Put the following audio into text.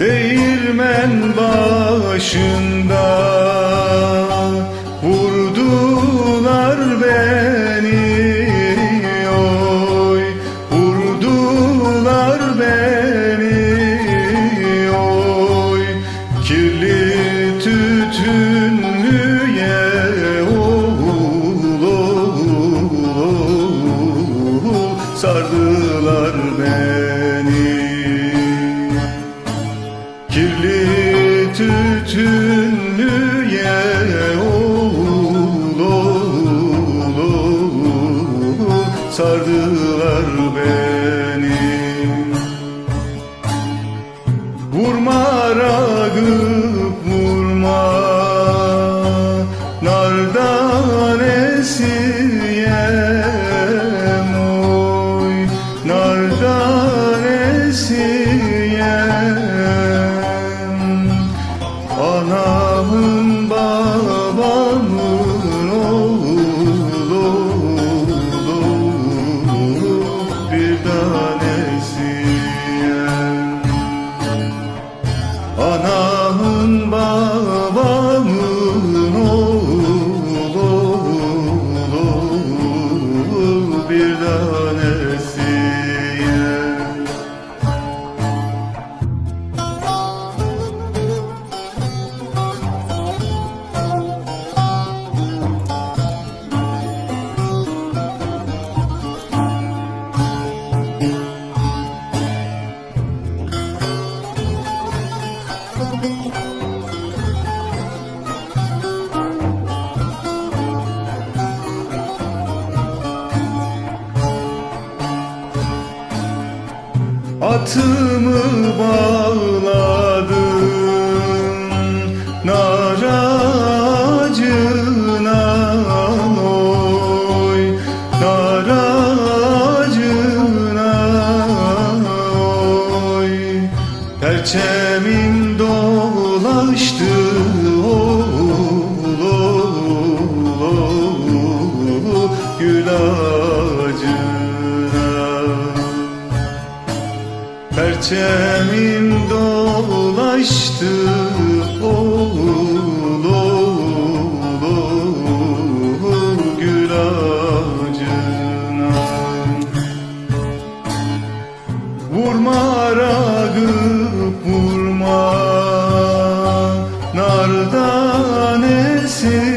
Değirmen başında Vurdular beni oy Vurdular beni oy. Kirli tütünlüye oğul oğul Sardılar beni tütünlüye oğul oğul oğul Sardılar beni. Vurma ragıp Anamın Atımı bağladım Perçemim dolaştı oğul oğul oğul gül ağacına. Vurma ragıp vurma Nardan esiyem